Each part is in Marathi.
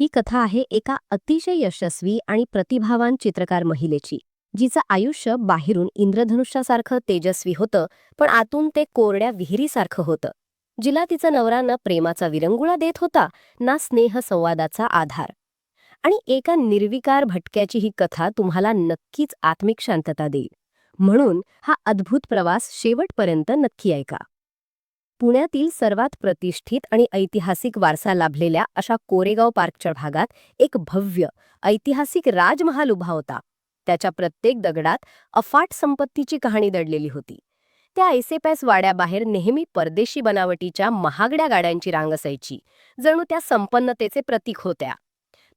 ही कथा आहे एका अतिशय यशस्वी आणि प्रतिभावान चित्रकार महिलेची जिचं आयुष्य बाहेरून इंद्रधनुष्यासारखं तेजस्वी होतं पण आतून ते कोरड्या विहिरीसारखं होतं. जिला तिचा नवरा ना प्रेमाचा विरंगुळा देत होता ना स्नेह संवादाचा आधार. आणि एका निर्विकार भटक्याची ही कथा तुम्हाला नक्कीच आत्मिक शांतता देईल. म्हणून हा अद्भुत प्रवास शेवटपर्यंत नक्की ऐका. पुण्यातील सर्वात प्रतिष्ठित आणि ऐतिहासिक वारसा लाभलेल्या अशा कोरेगाव पार्कच्या भागात एक भव्य ऐतिहासिक राजमहाल उभा होता. त्याच्या प्रत्येक दगडात अफाट संपत्तीची कहाणी दडलेली होती. त्या ऐसेपैस वाड्याबाहेर नेहमी परदेशी बनावटीच्या महागड्या गाड्यांची रांग असायची जणू त्या संपन्नतेचे प्रतीक होत्या.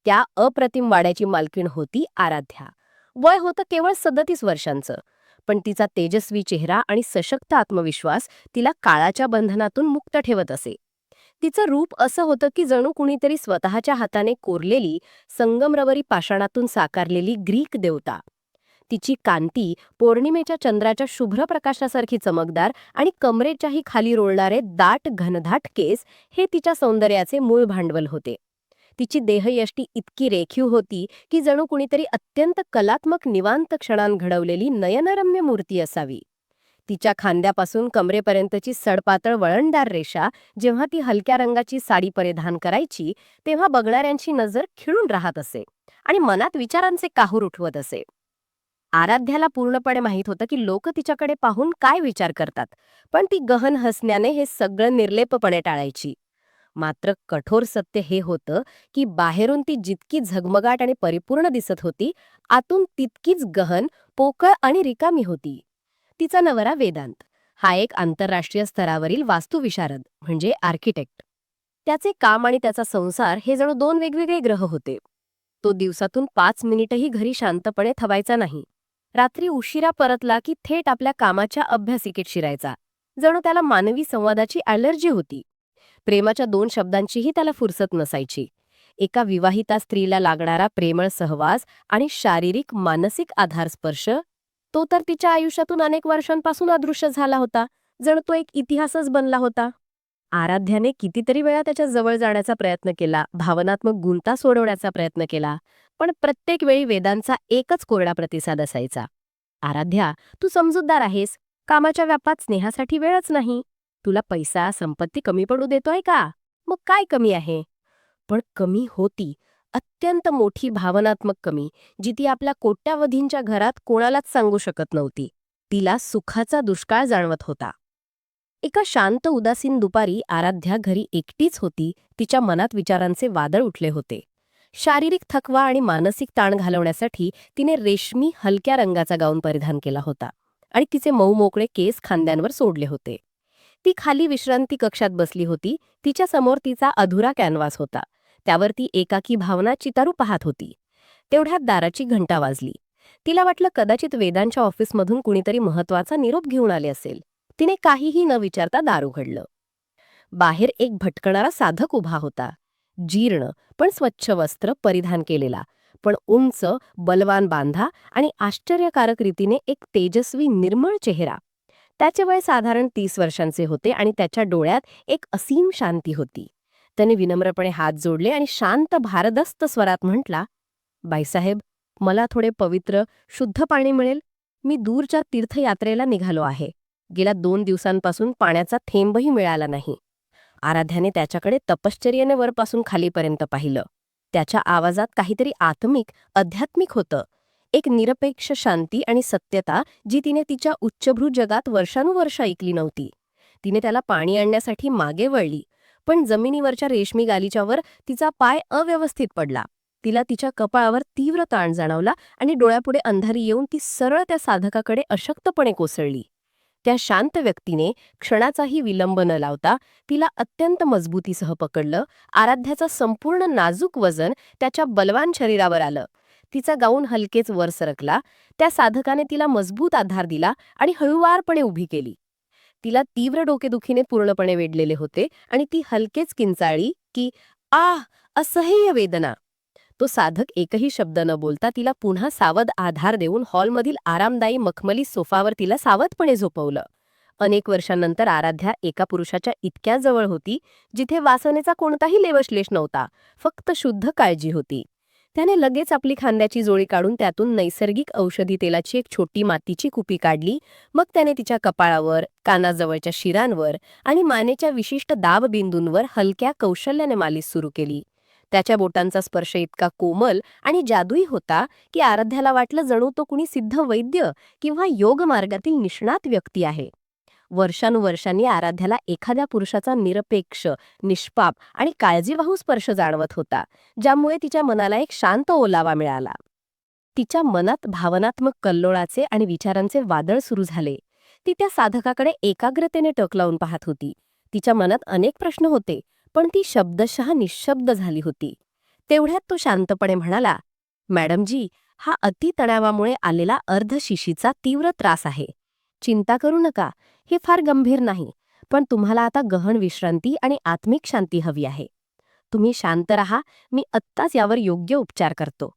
त्या अप्रतिम वाड्याची मालकीण होती आराध्या. वय होतं केवळ सदतीस वर्षांचं. पण तिचा तेजस्वी चेहरा आणि सशक्त आत्मविश्वास तिला काळाच्या बंधनातून मुक्त ठेवत असे. तिचं रूप असं होतं की जणू कुणीतरी स्वतःच्या हाताने कोरलेली संगमरवरी पाषाणातून साकारलेली ग्रीक देवता. तिची कांती पौर्णिमेच्या चंद्राच्या शुभ्र प्रकाशासारखी चमकदार आणि कमरेच्याही खाली रोळणारे दाट घनदाट केस हे तिच्या सौंदर्याचे मूळ भांडवल होते. तिची देहयष्टी इतकी रेखीव होती की जणू कुणीतरी अत्यंत कलात्मक निवांत क्षणांत घडवलेली नयनरम्य मूर्ती असावी. तिच्या खांद्यापासून कमरेपर्यंतची सडपातळ वळणदार रेषा जेव्हा ती हलक्या रंगाची साडी परिधान करायची तेव्हा बघणाऱ्यांची नजर खिळून राहत असे आणि मनात विचारांचे काहूर उठवत असे. आराध्याला पूर्णपणे माहीत होतं की लोक तिच्याकडे पाहून काय विचार करतात पण ती गहन हसण्याने हे सगळं निर्लेपपणे टाळायची. मात्र कठोर सत्य हे होतं की बाहेरून ती जितकी झगमगाट आणि परिपूर्ण दिसत होती आतून तितकीच गहन पोकळ आणि रिकामी होती. तिचा नवरा वेदांत. हा एक आंतरराष्ट्रीय स्तरावरील वास्तुविशारद म्हणजे आर्किटेक्ट. त्याचे काम आणि त्याचा संसार हे जणू दोन वेगवेगळे ग्रह होते. तो दिवसातून पाच मिनिटही घरी शांतपणे थवायचा नाही. रात्री उशिरा परतला की थेट आपल्या कामाच्या अभ्यासिकेत शिरायचा. जणू त्याला मानवी संवादाची ॲलर्जी होती. प्रेमाच्या दोन शब्दांचीही त्याला फुरसत नसायची. एका विवाहिता स्त्रीला लागणारा प्रेमळ सहवास आणि शारीरिक मानसिक आधारस्पर्श तो तर तिच्या आयुष्यातून अनेक वर्षांपासून अदृश्य झाला होता जण तो एक इतिहासच बनला होता. आराध्याने कितीतरी वेळा त्याच्याजवळ जाण्याचा प्रयत्न केला भावनात्मक गुंता सोडवण्याचा प्रयत्न केला पण प्रत्येक वेळी वेदांचा एकच कोरडा प्रतिसाद असायचा. आराध्या तू समजूतदार आहेस. कामाच्या व्यापात स्नेहासाठी वेळच नाही. तुला पैसा संपत्ती कमी पडू देतोय का? मग काय कमी आहे? पण कमी होती. अत्यंत मोठी भावनात्मक कमी जी ती आपल्या कोट्यावधींच्या घरात कोणालाच सांगू शकत नव्हती. तिला सुखाचा दुष्काळ जाणवत होता. एका शांत उदासीन दुपारी आराध्या घरी एकटीच होती. तिच्या मनात विचारांचे वादळ उठले होते. शारीरिक थकवा आणि मानसिक ताण घालवण्यासाठी तिने रेशमी हलक्या रंगाचा गाऊन परिधान केला होता आणि तिचे मऊ मोकळे केस खांद्यांवर सोडले होते. ती खाली विश्रांती कक्षात बसली होती. तिच्या समोर तिचा अधुरा कॅनव्हास होता. त्यावर ती एकाकी भावना चितारू पाहत होती. तेवढ्यात दाराची घंटा वाजली. तिला वाटलं कदाचित वेदांच्या ऑफिसमधून कुणीतरी महत्त्वाचा निरोप घेऊन आले असेल. तिने काहीही न विचारता दार उघडलं. बाहेर एक भटकणारा साधक उभा होता. जीर्ण पण स्वच्छ वस्त्र परिधान केलेला. पण उंच बलवान बांधा आणि आश्चर्यकारक रीतीने एक तेजस्वी निर्मळ चेहरा. त्याचे वय साधारण तीस वर्षांचे होते आणि त्याच्या डोळ्यात एक असीम शांती होती. त्याने विनम्रपणे हात जोडले आणि शांत भारदस्त स्वरात म्हटला बाईसाहेब मला थोडे पवित्र शुद्ध पाणी मिळेल. मी दूरच्या तीर्थयात्रेला निघालो आहे. गेल्या दोन दिवसांपासून पाण्याचा थेंबही मिळाला नाही. आराध्याने त्याच्याकडे तपश्चर्याने वरपासून खालीपर्यंत पाहिलं. त्याच्या आवाजात काहीतरी आत्मिक आध्यात्मिक होतं. एक निरपेक्ष शांती आणि सत्यता जी तिने तिच्या उच्चभ्रू जगात वर्षानुवर्ष ऐकली नव्हती. तिने त्याला पाणी आणण्यासाठी मागे वळली पण जमिनीवरच्या रेशमी गालीच्यावर तिचा पाय अव्यवस्थित पडला. तिला तिच्या कपाळावर तीव्र ताण जाणवला आणि डोळ्यापुढे अंधारी येऊन ती सरळ त्या साधकाकडे अशक्तपणे कोसळली. त्या शांत व्यक्तीने क्षणाचाही विलंब न लावता तिला अत्यंत मजबूतीसह पकडलं आराध्याचं संपूर्ण नाजूक वजन त्याच्या बलवान शरीरावर आलं. तिचा गाऊन हलकेच वर सरकला त्या साधकाने तिला मजबूत आधार दिला आणि हळूवारपणे उभी केली. तिला तीव्र डोकेदुखीने पूर्णपणे वेढलेले होते आणि ती हलकेच किंचाळी की आह असह्य वेदना. तो साधक एकही शब्द न बोलता तिला पुन्हा सावध आधार देऊन हॉलमधील आरामदायी मखमली सोफावर तिला सावधपणे झोपवलं. अनेक वर्षांनंतर आराध्या एका पुरुषाच्या इतक्या जवळ होती जिथे वासनेचा कोणताही लेवश्लेष नव्हता फक्त शुद्ध काळजी होती. त्याने लगेच आपली खांद्याची जोळी काढून त्यातून नैसर्गिक औषधी तेलाची एक छोटी मातीची कुपी काढली. मग त्याने तिच्या कपाळावर कानाजवळच्या शिरांवर आणि मानेच्या विशिष्ट दाबबिंदूंवर हलक्या कौशल्याने मालिश सुरू केली. त्याच्या बोटांचा स्पर्श इतका कोमल आणि जादुई होता की आराध्याला वाटलं जणू तो कुणी सिद्ध वैद्य किंवा योग मार्गातील निष्णात व्यक्ती आहे. वर्षानुवर्षांनी आराध्याला एखाद्या पुरुषाचा निरपेक्ष निष्पाप आणि काळजीवाहू स्पर्श जाणवत होता ज्यामुळे तिच्या मनाला एक शांत ओलावा मिळाला. तिच्या मनात भावनात्मक कल्लोळाचे आणि विचारांचे वादळ सुरू झाले. ती त्या साधकाकडे एकाग्रतेने टक लावून पाहत होती. तिच्या मनात अनेक प्रश्न होते पण ती शब्दशः निशब्द झाली होती. तेवढ्यात तो शांतपणे म्हणाला मॅडमजी हा अतितणावामुळे आलेला अर्धशिशीचा तीव्र त्रास आहे. चिंता करू नका हे फार गंभीर नाही पण तुम्हाला आता गहन विश्रांती आणि आत्मिक शांती हवी आहे. तुम्ही शांत रहा मी आत्ताच यावर योग्य उपचार करतो.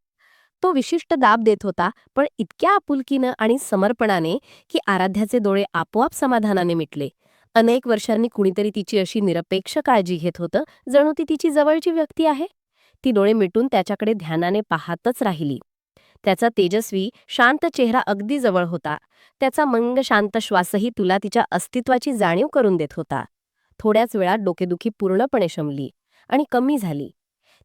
तो विशिष्ट दाब देत होता पण इतक्या आपुलकीनं आणि समर्पणाने की आराध्याचे डोळे आपोआप समाधानाने मिटले. अनेक वर्षांनी कुणीतरी तिची अशी निरपेक्ष काळजी घेत होतं जणू ती तिची जवळची व्यक्ती आहे. ती डोळे मिटून त्याच्याकडे ध्यानाने पाहतच राहिली. त्याचा तेजस्वी शांत चेहरा अगदी जवळ होता. त्याचा मंग शांत श्वासही तुला तिच्या अस्तित्वाची जाणीव करून देत होता. थोड्याच वेळात डोकेदुखी पूर्णपणे शमली आणि कमी झाली.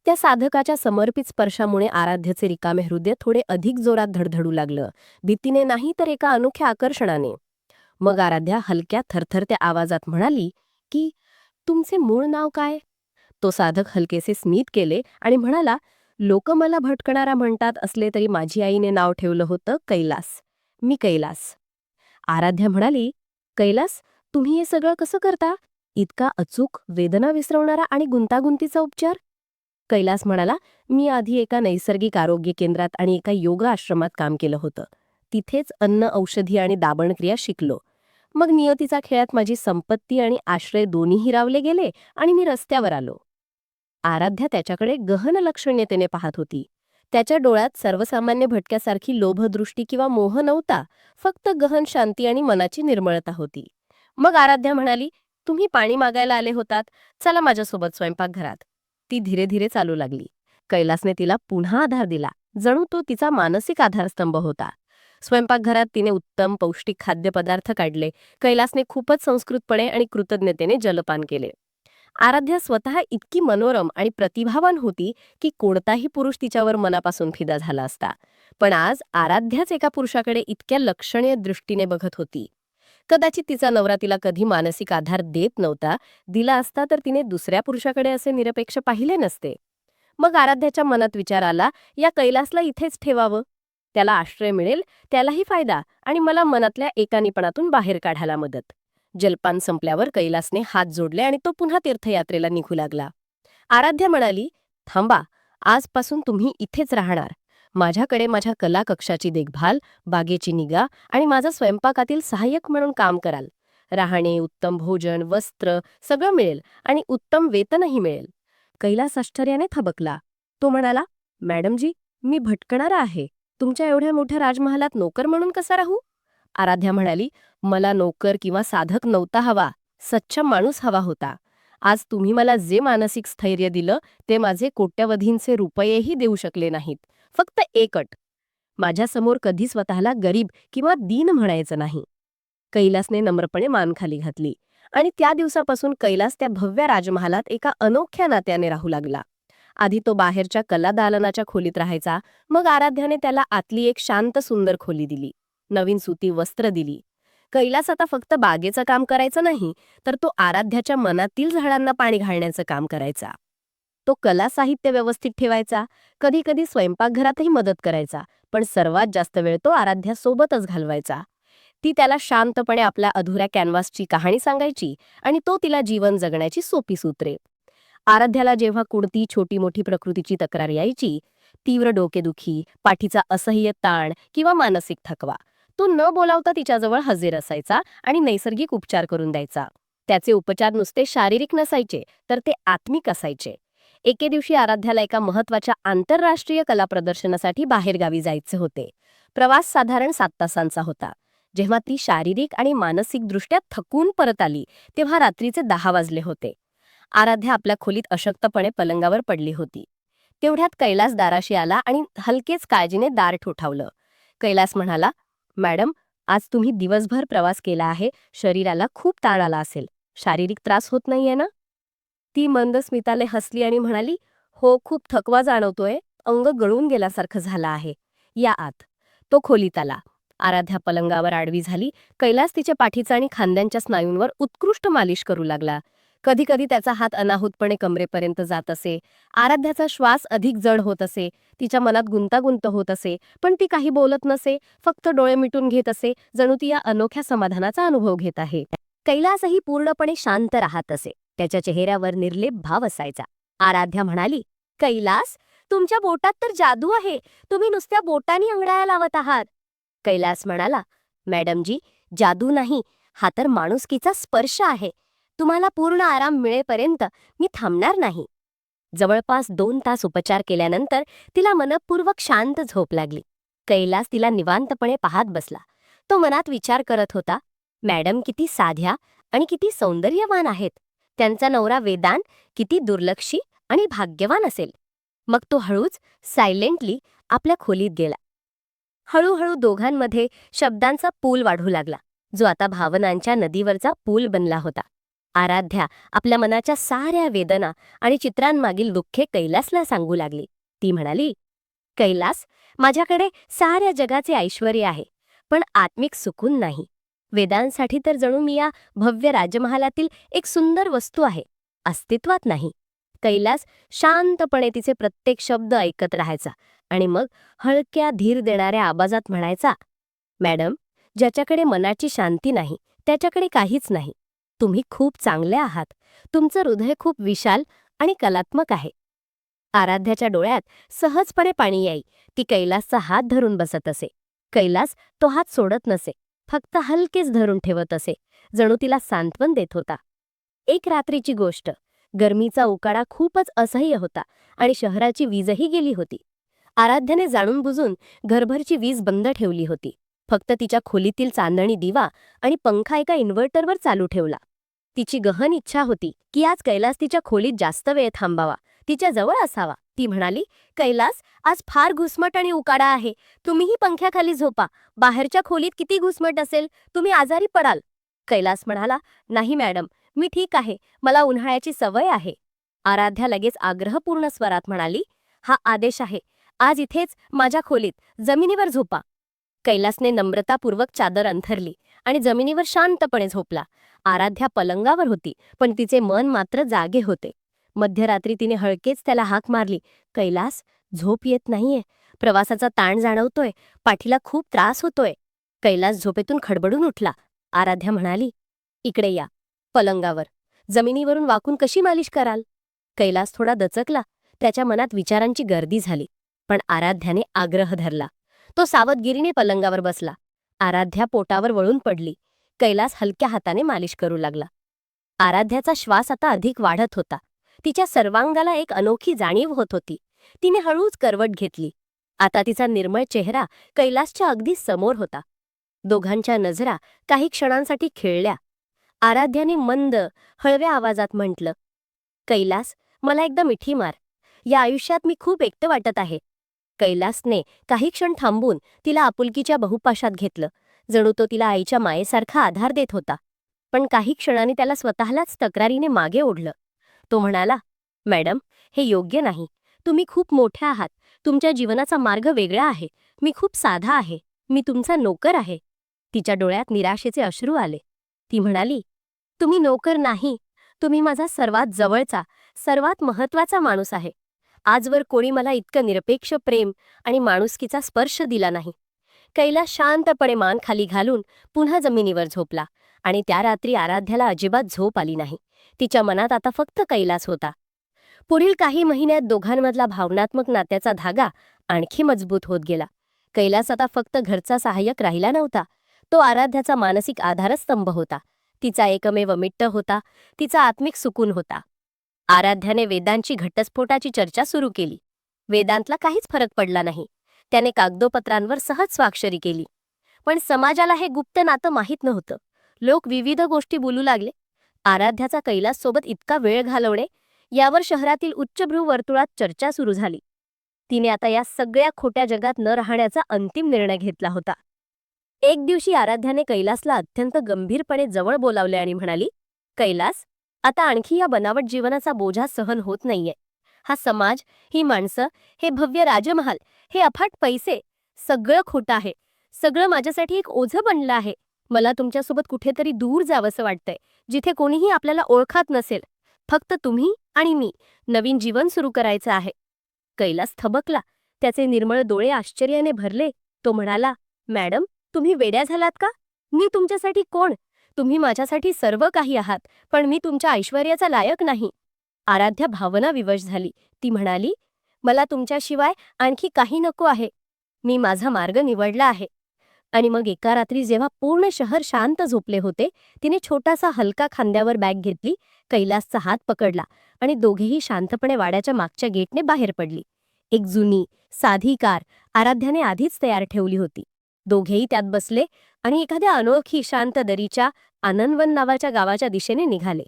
त्या साधकाच्या समर्पित स्पर्शामुळे आराध्यचे रिकामे हृदय थोडे अधिक जोरात धडधडू लागलं. भीतीने नाही तर एका अनोख्या आकर्षणाने. मग आराध्या हलक्या थरथरत्या आवाजात म्हणाली की तुमचे मूळ नाव काय? तो साधक हलकेसे स्मित केले आणि म्हणाला लोक मला भटकणारा म्हणतात असले तरी माझी आईने नाव ठेवलं होतं कैलास. मी कैलास. आराध्या म्हणाली कैलास तुम्ही हे सगळं कसं करता? इतका अचूक वेदना विसरवणारा आणि गुंतागुंतीचा उपचार? कैलास म्हणाला मी आधी एका नैसर्गिक आरोग्य केंद्रात आणि एका योग आश्रमात काम केलं होतं. तिथेच अन्न औषधी आणि दाबणक्रिया शिकलो. मग नियतीचा खेळात माझी संपत्ती आणि आश्रय दोन्ही हिरावले गेले आणि मी रस्त्यावर आलो. आराध्या त्याच्याकडे गहन लक्षणीयतेने पाहत होती. त्याच्या डोळ्यात सर्वसामान्य भटक्यासारखी लोभदृष्टी किंवा मोह नव्हता फक्त गहन शांती आणि मनाची निर्मळता होती. मग आराध्या म्हणाली तुम्ही पाणी मागायला आले होतात चला माझ्यासोबत स्वयंपाकघरात. ती धीरे धीरे चालू लागली. कैलासने तिला पुन्हा आधार दिला. जणू तो तिचा मानसिक आधारस्तंभ होता. स्वयंपाकघरात तिने उत्तम पौष्टिक खाद्यपदार्थ काढले. कैलासने खूपच संस्कृतपणे आणि कृतज्ञतेने जलपान केले. आराध्या स्वतः इतकी मनोरम आणि प्रतिभावान होती की कोणताही पुरुष तिच्यावर मनापासून फिदा झाला असता. पण आज आराध्याच एका पुरुषाकडे इतक्या लक्षणीय दृष्टीने बघत होती. कदाचित तिचा नवरा तिला कधी मानसिक आधार देत नव्हता दिला असता तर तिने दुसऱ्या पुरुषाकडे असे निरपेक्ष पाहिले नसते. मग आराध्याच्या मनात विचार आला या कैलासला इथेच ठेवावं? त्याला आश्रय मिळेल त्यालाही फायदा आणि मला मनातल्या एकानीपणातून बाहेर काढायला मदत. जलपान संपल्यावर कैलासने हात जोडले आणि तो पुन्हा तीर्थयात्रेला निघू लागला. आराध्या म्हणाली थांबा आजपासून तुम्ही इथेच राहणार. माझ्याकडे माझ्या कला कक्षाची देखभाल बागेची निगा आणि माझा स्वयंपाकातील सहाय्यक म्हणून काम कराल. राहणे उत्तम भोजन वस्त्र सगळं मिळेल आणि उत्तम वेतनही मिळेल. कैलास आश्चर्याने थबकला. तो म्हणाला मॅडमजी मी भटकणारा आहे. तुमच्या एवढ्या मोठ्या राजमहालात नोकर म्हणून कसा राहू? आराध्या म्हणाली मला नोकर किंवा साधक नव्हता हवा सच्चा माणूस हवा होता. आज तुम्ही मला जे मानसिक स्थैर्य दिलं ते माझे कोट्यवधींचे रुपयेही देऊ शकले नाहीत. फक्त एकट. माझ्यासमोर कधी स्वतःला गरीब किंवा दीन म्हणायचं नाही. कैलासने नम्रपणे मान खाली घातली आणि त्या दिवसापासून कैलास त्या भव्य राजमहालात एका अनोख्या नात्याने राहू लागला. आधी तो बाहेरच्या कला दालनाच्या खोलीत राहायचा मग आराध्याने त्याला आतली एक शांत सुंदर खोली दिली. नवीन सुती वस्त्र दिली. कैलास आता फक्त बागेचं काम करायचं नाही तर तो आराध्याच्या मनातील झाडांना पाणी घालण्याचं काम करायचा. तो कला साहित्य व्यवस्थित ठेवायचा कधी कधी स्वयंपाकघरातही मदत करायचा पण सर्वात जास्त वेळ तो आराध्यासोबतच घालवायचा. ती त्याला शांतपणे आपल्या अधुऱ्या कॅनव्हासची कहाणी सांगायची आणि तो तिला जीवन जगण्याची सोपी सूत्रे. आराध्याला जेव्हा कोणती छोटी मोठी प्रकृतीची तक्रार यायची तीव्र डोकेदुखी पाठीचा असह्य ताण किंवा मानसिक थकवा तो न बोलावता तिच्याजवळ हजेर असायचा आणि नैसर्गिक उपचार करून द्यायचा. त्याचे उपचार नुसते शारीरिक नसायचे तर ते आत्मिक असायचे. एके दिवशी आराध्याला एका महत्त्वाच्या आंतरराष्ट्रीय कला प्रदर्शनासाठी बाहेरगावी जायचे होते. प्रवास साधारण सात तासांचा होता. जेव्हा ती शारीरिक आणि मानसिकदृष्ट्या थकून परत आली तेव्हा रात्रीचे दहा वाजले होते. आराध्या आपल्या खोलीत अशक्तपणे पलंगावर पडली होती. तेवढ्यात कैलास दाराशी आला आणि हलकेच काळजीने दार ठोठावलं. कैलास म्हणाला मॅडम आज तुम्ही दिवसभर प्रवास केला आहे शरीराला खूप ताण आला असेल. शारीरिक त्रास होत नाहीये ना? ती मंद स्मिताले हसली आणि म्हणाली हो खूप थकवा जाणवतोय. अंग गळून गेल्यासारखं झालं आहे. या आत. तो खोलीत आला. आराध्या पलंगावर आडवी झाली. कैलास तिच्या पाठीचा आणि खांद्यांच्या स्नायूंवर उत्कृष्ट मालिश करू लागला. कधी कधी त्याचा हात अनाहूतपणे कमरेपर्यंत जात असे. आराध्याचा श्वास अधिक जड होत असे. तिच्या मनात गुंतागुंत होत असे. पण ती काही बोलत नसे. फक्त डोळे मिटून घेत असे. जणू ती या अनोख्या समाधानाचा अनुभव घेत आहे. कैलासही पूर्णपणे शांत राहत असे. त्याच्या चेहऱ्यावर निर्लेप भाव असायचा. आराध्या म्हणाली कैलास तुमच्या बोटात तर जादू आहे. तुम्ही नुसत्या बोटानी अंगडाया लावत आहात. कैलास म्हणाला मॅडमजी जादू नाही. हा तर माणुसकीचा स्पर्श आहे. तुम्हाला पूर्ण आराम मिळेपर्यंत मी थांबणार नाही. जवळपास दोन तास उपचार केल्यानंतर तिला मनपूर्वक शांत झोप लागली. कैलास तिला निवांतपणे पाहत बसला. तो मनात विचार करत होता मॅडम किती साध्या आणि किती सौंदर्यवान आहेत. त्यांचा नवरा वेदान किती दुर्लक्षी आणि भाग्यवान असेल. मग तो हळूच सायलेंटली आपल्या खोलीत गेला. हळूहळू दोघांमध्ये शब्दांचा पूल वाढू लागला. जो आता भावनांच्या नदीवरचा पूल बनला होता. आराध्या आपल्या मनाच्या साऱ्या वेदना आणि चित्रांमागील दुःखे कैलासला सांगू लागली. ती म्हणाली कैलास माझ्याकडे साऱ्या जगाचे ऐश्वर आहे पण आत्मिक सुकून नाही. वेदांसाठी तर जणू मी या भव्य राजमहालातील एक सुंदर वस्तू आहे अस्तित्वात नाही. कैलास शांतपणे तिचे प्रत्येक शब्द ऐकत राहायचा आणि मग हळक्या धीर देणाऱ्या आवाजात म्हणायचा मॅडम ज्याच्याकडे मनाची शांती नाही त्याच्याकडे काहीच नाही. तुम्ही खूप चांगले आहात. तुमचं हृदय खूप विशाल आणि कलात्मक आहे. आराध्याच्या डोळ्यात सहजपणे पाणी याई ती कैलासचा हात धरून बसत असे. कैलास तो हात सोडत नसे. फक्त हलकेच धरून ठेवत असे. जणू तिला सांत्वन देत होता. एक रात्रीची गोष्ट. गरमीचा उकाडा खूपच असह्य होता आणि शहराची वीजही गेली होती. आराध्याने जाणून बुजून घरभरची वीज बंद ठेवली होती. फक्त तिच्या खोलीतील चांदणी दिवा आणि पंखा एका इन्व्हर्टरवर चालू ठेवला. तिची गहन इच्छा होती की आज कैलास तिच्या खोलीत जास्त वेळ थांबावा. तिच्या जवळ असावा. ती म्हणाली कैलास आज फार घुसमट आणि उकाडा आहे. तुम्हीही पंख्याखाली झोपा. बाहेरच्या खोलीत किती घुसमट असेल तुम्ही आजारी पडाल. कैलास म्हणाला नाही मॅडम मी ठीक आहे. मला उन्हाळ्याची सवय आहे. आराध्या लगेच आग्रहपूर्ण स्वरात म्हणाली हा आदेश आहे. आज इथेच माझ्या खोलीत जमिनीवर झोपा. कैलासने नम्रतापूर्वक चादर अंथरली. आणि जमिनीवर शांतपणे झोपला. आराध्या पलंगावर होती पण तिचे मन मात्र जागे होते. मध्यरात्री तिने हळकेच त्याला हाक मारली कैलास झोप येत नाहीये. प्रवासाचा ताण जाणवतोय. पाठीला खूप त्रास होतोय. कैलास झोपेतून खडबडून उठला. आराध्या म्हणाली इकडे या पलंगावर. जमिनीवरून वाकून कशी मालिश कराल? कैलास थोडा दचकला. त्याच्या मनात विचारांची गर्दी झाली पण आराध्याने आग्रह धरला. तो सावधगिरीने पलंगावर बसला. आराध्या पोटावर वळून पडली. कैलास हलक्या हाताने मालिश करू लागला. आराध्याचा श्वास आता अधिक वाढत होता. तिच्या सर्वांगाला एक अनोखी जाणीव होत होती. तिने हळूच करवट घेतली. आता तिचा निर्मळ चेहरा कैलासच्या अगदी समोर होता. दोघांच्या नजरा काही क्षणांसाठी खेळल्या. आराध्याने मंद हळव्या आवाजात म्हटलं कैलास मला एकदा मिठी मार. या आयुष्यात मी खूप एकटं वाटत आहे. कैलासने काही क्षण थांबून तिला आपुलकीच्या बहुपाशात घेतलं. जणू तो तिला आईच्या मायेसारखा आधार देत होता. पण काही क्षणाने त्याला स्वतःलाच तक्रारीने मागे ओढलं. तो म्हणाला मॅडम हे योग्य नाही. तुम्ही खूप मोठ्या आहात. तुमच्या जीवनाचा मार्ग वेगळा आहे. मी खूप साधा आहे. मी तुमचा नोकर आहे. तिच्या डोळ्यात निराशेचे अश्रू आले. ती म्हणाली तुम्ही नोकर नाही. तुम्ही माझा सर्वात जवळचा सर्वात महत्त्वाचा माणूस आहे. आजवर कोणी मला इतकं निरपेक्ष प्रेम आणि माणुसकीचा स्पर्श दिला नाही. कैलास शांतपणे मान खाली घालून पुन्हा जमिनीवर झोपला आणि त्या रात्री आराध्याला अजिबात झोप आली नाही. तिच्या मनात आता फक्त कैलास होता. पुढील काही महिन्यात दोघांमधला भावनात्मक नात्याचा धागा आणखी मजबूत होत गेला. कैलास आता फक्त घरचा सहाय्यक राहिला नव्हता. तो आराध्याचा मानसिक आधारस्तंभ होता. तिचा एकमेव मिट्ट होता. तिचा आत्मिक सुकून होता. आराध्याने वेदांची घटस्फोटाची चर्चा सुरू केली. वेदांतला काहीच फरक पडला नाही. त्याने कागदोपत्रांवर सहज स्वाक्षरी केली. पण समाजाला हे गुप्त नातं माहीत नव्हतं. लोक विविध गोष्टी बोलू लागले. आराध्याचा कैलास सोबत इतका वेळ घालवणे यावर शहरातील उच्चभ्रू वर्तुळात चर्चा सुरू झाली. तिने आता या सगळ्या खोट्या जगात न राहण्याचा अंतिम निर्णय घेतला होता. एक दिवशी आराध्याने कैलासला अत्यंत गंभीरपणे जवळ बोलावले आणि म्हणाली कैलास आता आणखी या बनावट जीवनाचा बोजा सहन होत नाहीये. हा समाज ही माणसं हे भव्य राजमहाल हे अफाट पैसे सगळं खोटं आहे. सगळं माझ्यासाठी एक ओझं बनलं आहे. मला तुमच्यासोबत कुठेतरी दूर जावंसं वाटतंय जिथे कोणीही आपल्याला ओळखात नसेल. फक्त तुम्ही आणि मी नवीन जीवन सुरू करायचं आहे. कैलास थबकला. त्याचे निर्मळ डोळे आश्चर्याने भरले. तो म्हणाला मॅडम तुम्ही वेड्या झालात का? मी तुमच्यासाठी कोण? तुम्ही माझ्यासाठी सर्व काही आहात पण मी तुमच्या ऐश्वर्याचा लायक नाही. आराध्या भावना विवश झाली. ती म्हणाली मला तुमच्याशिवाय आणखी काही नको आहे. मी माझा मार्ग निवडला आहे. आणि मग एका रात्री जेव्हा पूर्ण शहर शांत झोपले होते तिने छोटासा हलका खांद्यावर बॅग घेतली कैलासचा हात पकडला आणि दोघेही शांतपणे वाड्याच्या मागच्या गेटने बाहेर पडली. एक जुनी साधी कार आराध्याने आधीच तयार ठेवली होती. दोघेही त्यात बसले आणि एखाद्या अनोळखी शांत दरीच्या आनंदवन नावाच्या गावाच्या दिशेने निघाले.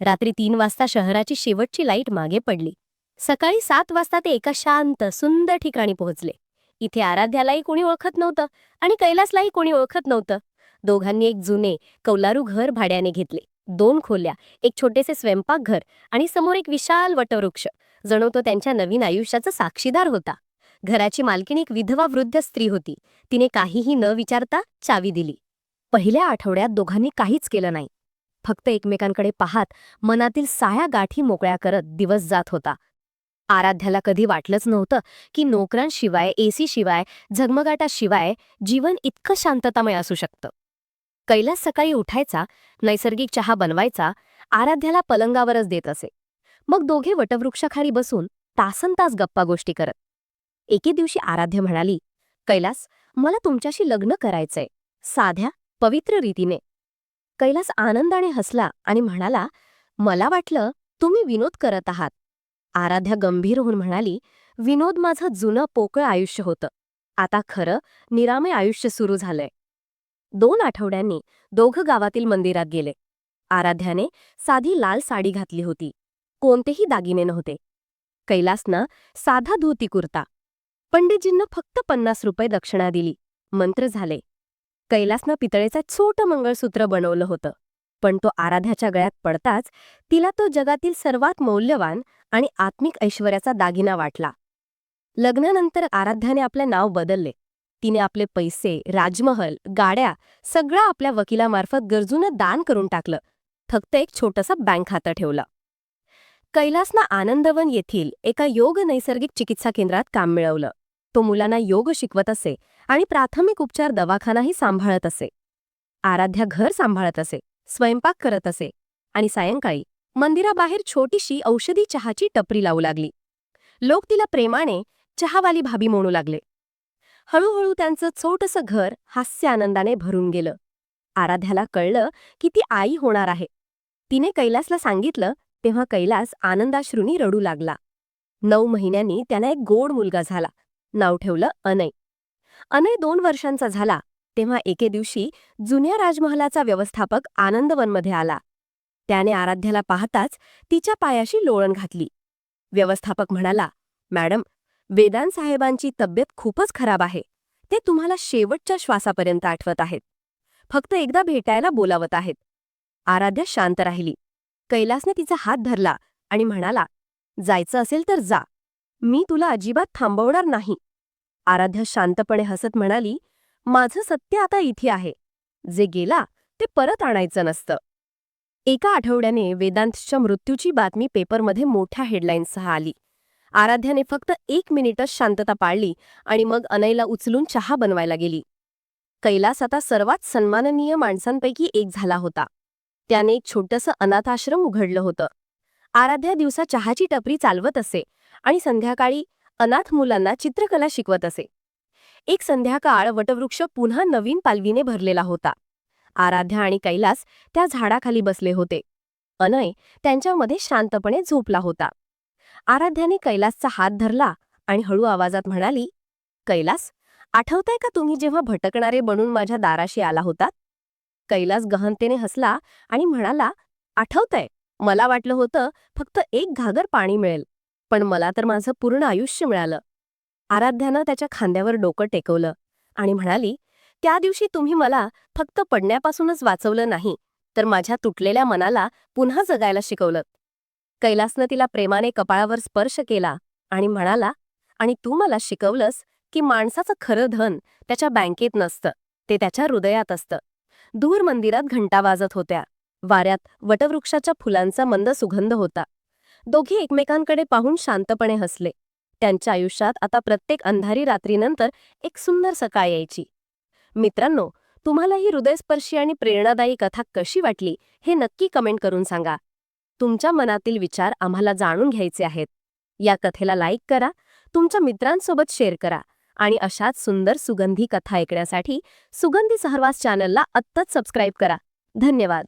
रात्री तीन वाजता शहराची शेवटची लाइट मागे पडली. सकाळी सात वाजता ते एका शांत सुंदर ठिकाणी पोहोचले. इथे आराध्यालाही कोणी ओळखत नव्हतं आणि कैलासलाही कोणी ओळखत नव्हतं. दोघांनी एक जुने कौलारू घर भाड्याने घेतले. दोन खोल्या एक छोटेसे स्वयंपाकघर आणि समोर एक विशाल वटवृक्ष. जणू तो त्यांच्या नवीन आयुष्याचा साक्षीदार होता. घराची मालकीण एक विधवा वृद्ध स्त्री होती. तिने काहीही न विचारता चावी दिली. पहिल्या आठवड्यात दोघांनी काहीच केलं नाही. फक्त एकमेकांकडे पाहत मनातील साया गाठी मोकळ्या करत दिवस जात होता. आराध्याला कधी वाटलंच नव्हतं की नोकरांशिवाय एसी शिवाय झगमगाटाशिवाय जीवन इतकं शांततामय असू शकतं. कैलास सकाळी उठायचा नैसर्गिक चहा बनवायचा आराध्याला पलंगावरच देत असे. मग दोघे वटवृक्षाखाली बसून तासन तास गप्पा गोष्टी करत. एके दिवशी आराध्य म्हणाली कैलास मला तुमच्याशी लग्न करायचंय. साध्या पवित्र रीतीने. कैलास आनंदाने हसला आणि म्हणाला मला वाटलं तुम्ही विनोद करत आहात. आराध्या गंभीर होऊन म्हणाली विनोद माझं जुनं पोकळ आयुष्य होतं. आता खरं निरामय आयुष्य सुरू झालंय. दोन आठवड्यांनी दोघं गावातील मंदिरात गेले. आराध्याने साधी लाल साडी घातली होती. कोणतेही दागिने नव्हते. कैलासनं साधा धोती कुर्ता पंडितजींना फक्त पन्नास रुपये दक्षिणा दिली. मंत्र झाले. कैलासनं पितळेचं छोटं मंगळसूत्र बनवलं होतं. पण तो आराध्याच्या गळ्यात पडताच तिला तो जगातील सर्वात मौल्यवान आणि आत्मिक ऐश्वर्याचा दागिना वाटला. लग्नानंतर आराध्याने आपले नाव बदलले. तिने आपले पैसे राजमहल गाड्या सगळं आपल्या वकिलामार्फत गरजूनं दान करून टाकलं. फक्त एक छोटंसं बँक खातं ठेवलं. कैलासनं आनंदवन येथील एका योग नैसर्गिक चिकित्सा केंद्रात काम मिळवलं. तो मुलांना योग शिकवत असे आणि प्राथमिक उपचार दवाखानाही सांभाळत असे. आराध्या घर सांभाळत असे स्वयंपाक करत असे आणि सायंकाळी मंदिराबाहेर छोटीशी औषधी चहाची टपरी लावू लागली. लोक तिला प्रेमाने चहावाली भाभी म्हणू लागले. हळूहळू त्यांचं छोटसं घर हास्य आनंदाने भरून गेलं. आराध्याला कळलं की ती आई होणार आहे. तिने कैलासला सांगितलं तेव्हा कैलास आनंदाश्रुनी रडू लागला. नऊ महिन्यांनी त्याला एक गोड मुलगा झाला. नाव ठेवलं अनय अनय दोन वर्षांचा झाला तेव्हा एके दिवशी जुन्या राजमहालाचा व्यवस्थापक आनंदवनमध्ये आला. त्याने आराध्याला पाहताच तिच्या पायाशी लोळण घातली. व्यवस्थापक म्हणाला मॅडम वेदांत साहेबांची तब्येत खूपच खराब आहे. ते तुम्हाला शेवटच्या श्वासापर्यंत आठवत आहेत. फक्त एकदा भेटायला बोलावत आहेत. आराध्या शांत राहिली. कैलासने तिचा हात धरला आणि म्हणाला जायचं असेल तर जा. मी तुला अजिबात थांबवणार नाही. आराध्या शांतपणे हसत म्हणाली माझं सत्य आता इथे आहे. जे गेला ते परत आणायचं नसतं. एका आठवड्याने वेदांतच्या मृत्यूची बातमी पेपरमध्ये मोठ्या हेडलाईन्ससह आली. आराध्याने फक्त एक मिनिटच शांतता पाळली आणि मग अनयला उचलून चहा बनवायला गेली. कैलास आता सर्वात सन्माननीय माणसांपैकी एक झाला होता. त्याने एक छोटंसं अनाथाश्रम उघडलं होतं. आराध्या दिवसा चहाची टपरी चालवत असे आणि संध्याकाळी अनाथ मुलांना चित्रकला शिकवत असे. एक संध्याकाळ वटवृक्ष पुन्हा नवीन पालवीने भरलेला होता. आराध्या आणि कैलास त्या झाडाखाली बसले होते. अनय त्यांच्यामध्ये शांतपणे झोपला होता. आराध्याने कैलासचा हात धरला आणि हळू आवाजात म्हणाली कैलास आठवतंय का तुम्ही जेव्हा भटकणारे बनून माझ्या दाराशी आला होता कैलास गहनतेने हसला आणि म्हणाला आठवतंय. मला वाटलं होतं फक्त एक घागर पाणी मिळेल पण मला तर माझं पूर्ण आयुष्य मिळालं. आराध्यानं त्याच्या खांद्यावर डोकं टेकवलं आणि म्हणाली त्या दिवशी तुम्ही मला फक्त पडण्यापासूनच वाचवलं नाही तर माझ्या तुटलेल्या मनाला पुन्हा जगायला शिकवलं. कैलासनं तिला प्रेमाने कपाळावर स्पर्श केला आणि म्हणाला आणि तू मला शिकवलंस की माणसाचं खरं धन त्याच्या बँकेत नसतं ते त्याच्या हृदयात असतं. दूर मंदिरात घंटा वाजत होत्या. वाऱ्यात वटवृक्षाच्या फुलांचा मंद सुगंध होता. दोघी एकमेकांकडे पाहून शांतपणे हसले. त्यांच्या आयुष्यात आता प्रत्येक अंधारी रात्रीनंतर एक सुंदर सकाळ यायची. मित्रांनो तुम्हाला ही हृदयस्पर्शी आणि प्रेरणादायी कथा कशी वाटली हे नक्की कमेंट करून सांगा. तुमच्या मनातील विचार आम्हाला जाणून घ्यायचे आहेत. या कथेला लाईक करा तुमच्या मित्रांसोबत शेअर करा आणि अशाच सुंदर सुगंधी कथा ऐकण्यासाठी सुगंधी सहवास चॅनलला आत्ताच सबस्क्राईब करा. धन्यवाद.